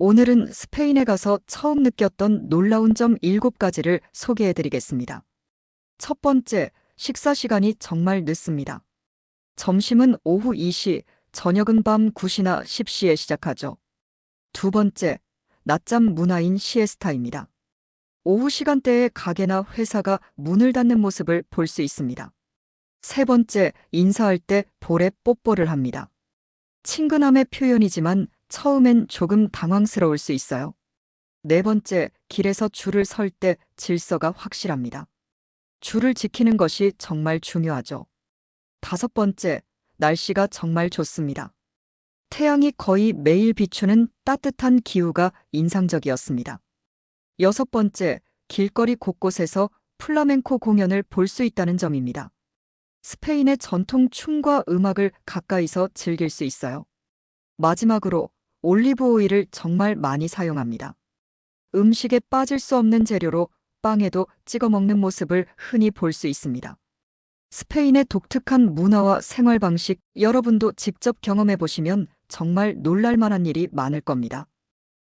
오늘은 스페인에 가서 처음 느꼈던 놀라운 점 7가지를 소개해 드리겠습니다. 첫 번째, 식사 시간이 정말 늦습니다. 점심은 오후 2시, 저녁은 밤 9시나 10시에 시작하죠. 두 번째, 낮잠 문화인 시에스타입니다. 오후 시간대에 가게나 회사가 문을 닫는 모습을 볼 수 있습니다. 세 번째, 인사할 때 볼에 뽀뽀를 합니다. 친근함의 표현이지만 처음엔 조금 당황스러울 수 있어요. 네 번째, 길에서 줄을 설 때 질서가 확실합니다. 줄을 지키는 것이 정말 중요하죠. 다섯 번째, 날씨가 정말 좋습니다. 태양이 거의 매일 비추는 따뜻한 기후가 인상적이었습니다. 여섯 번째, 길거리 곳곳에서 플라멩코 공연을 볼 수 있다는 점입니다. 스페인의 전통 춤과 음악을 가까이서 즐길 수 있어요. 마지막으로 올리브 오일을 정말 많이 사용합니다. 음식에 빠질 수 없는 재료로 빵에도 찍어 먹는 모습을 흔히 볼 수 있습니다. 스페인의 독특한 문화와 생활 방식 여러분도 직접 경험해 보시면 정말 놀랄 만한 일이 많을 겁니다.